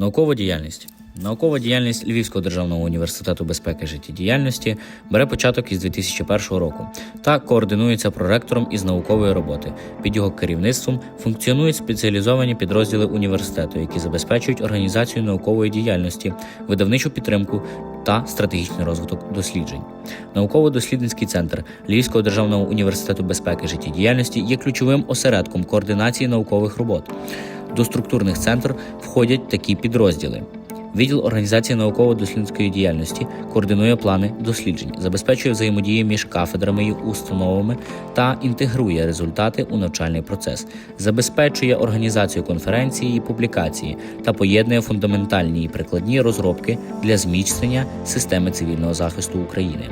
Наукова діяльність. Наукова діяльність Львівського державного університету безпеки життєдіяльності бере початок із 2001 року та координується проректором із наукової роботи. Під його керівництвом функціонують спеціалізовані підрозділи університету, які забезпечують організацію наукової діяльності, видавничу підтримку та стратегічний розвиток досліджень. Науково-дослідницький центр Львівського державного університету безпеки життєдіяльності є ключовим осередком координації наукових робот. До структурних центрів входять такі підрозділи. Відділ організації науково-дослідницької діяльності координує плани досліджень, забезпечує взаємодію між кафедрами і установами та інтегрує результати у навчальний процес, забезпечує організацію конференції і публікації та поєднує фундаментальні і прикладні розробки для зміцнення системи цивільного захисту України.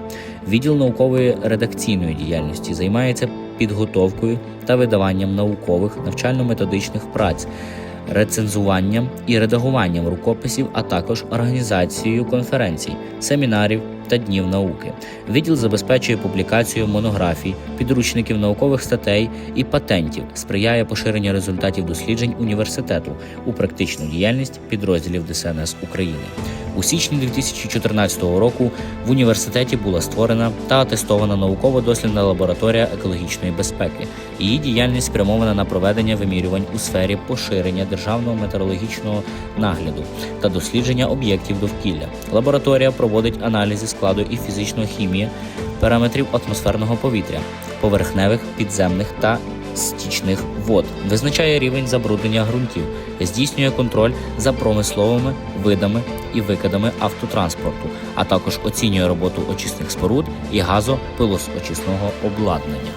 Відділ наукової редакційної діяльності займається підготовкою та видаванням наукових навчально-методичних праць рецензуванням і редагуванням рукописів, а також організацією конференцій, семінарів та днів науки. Відділ забезпечує публікацію монографій, підручників наукових статей і патентів, сприяє поширенню результатів досліджень університету у практичну діяльність підрозділів ДСНС України. У січні 2014 року в університеті була створена та атестована науково-дослідна лабораторія екологічної безпеки. Її діяльність спрямована на проведення вимірювань у сфері поширення державного метеорологічного нагляду та дослідження об'єктів довкілля. Лабораторія проводить аналізи складу і фізичної хімії параметрів атмосферного повітря, поверхневих, підземних та стічних вод, визначає рівень забруднення ґрунтів, здійснює контроль за промисловими видами і викидами автотранспорту, а також оцінює роботу очисних споруд і газопилосочисного обладнання.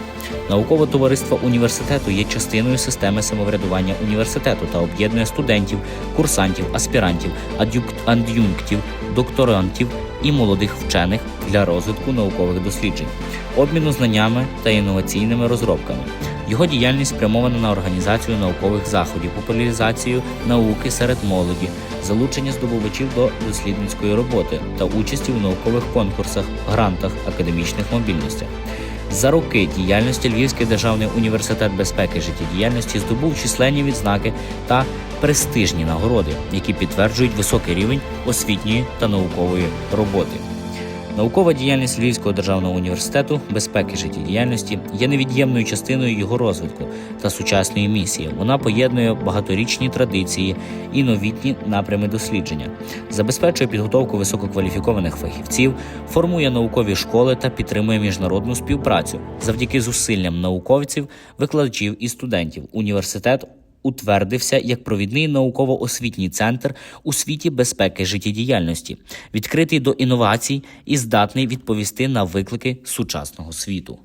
Наукове товариство університету є частиною системи самоврядування університету та об'єднує студентів, курсантів, аспірантів, адюнк- ад'юнктів, докторантів і молодих вчених для розвитку наукових досліджень, обміну знаннями та інноваційними розробками. Його діяльність спрямована на організацію наукових заходів, популяризацію науки серед молоді, залучення здобувачів до дослідницької роботи та участі у наукових конкурсах, грантах, академічних мобільностях. За роки діяльності Львівський державний університет безпеки життєдіяльності здобув численні відзнаки та престижні нагороди, які підтверджують високий рівень освітньої та наукової роботи. Наукова діяльність Львівського державного університету безпеки життєдіяльності є невід'ємною частиною його розвитку та сучасної місії. Вона поєднує багаторічні традиції і новітні напрями дослідження, забезпечує підготовку висококваліфікованих фахівців, формує наукові школи та підтримує міжнародну співпрацю. Завдяки зусиллям науковців, викладачів і студентів. Університет утвердився як провідний науково-освітній центр у світі безпеки життєдіяльності, відкритий до інновацій і здатний відповісти на виклики сучасного світу.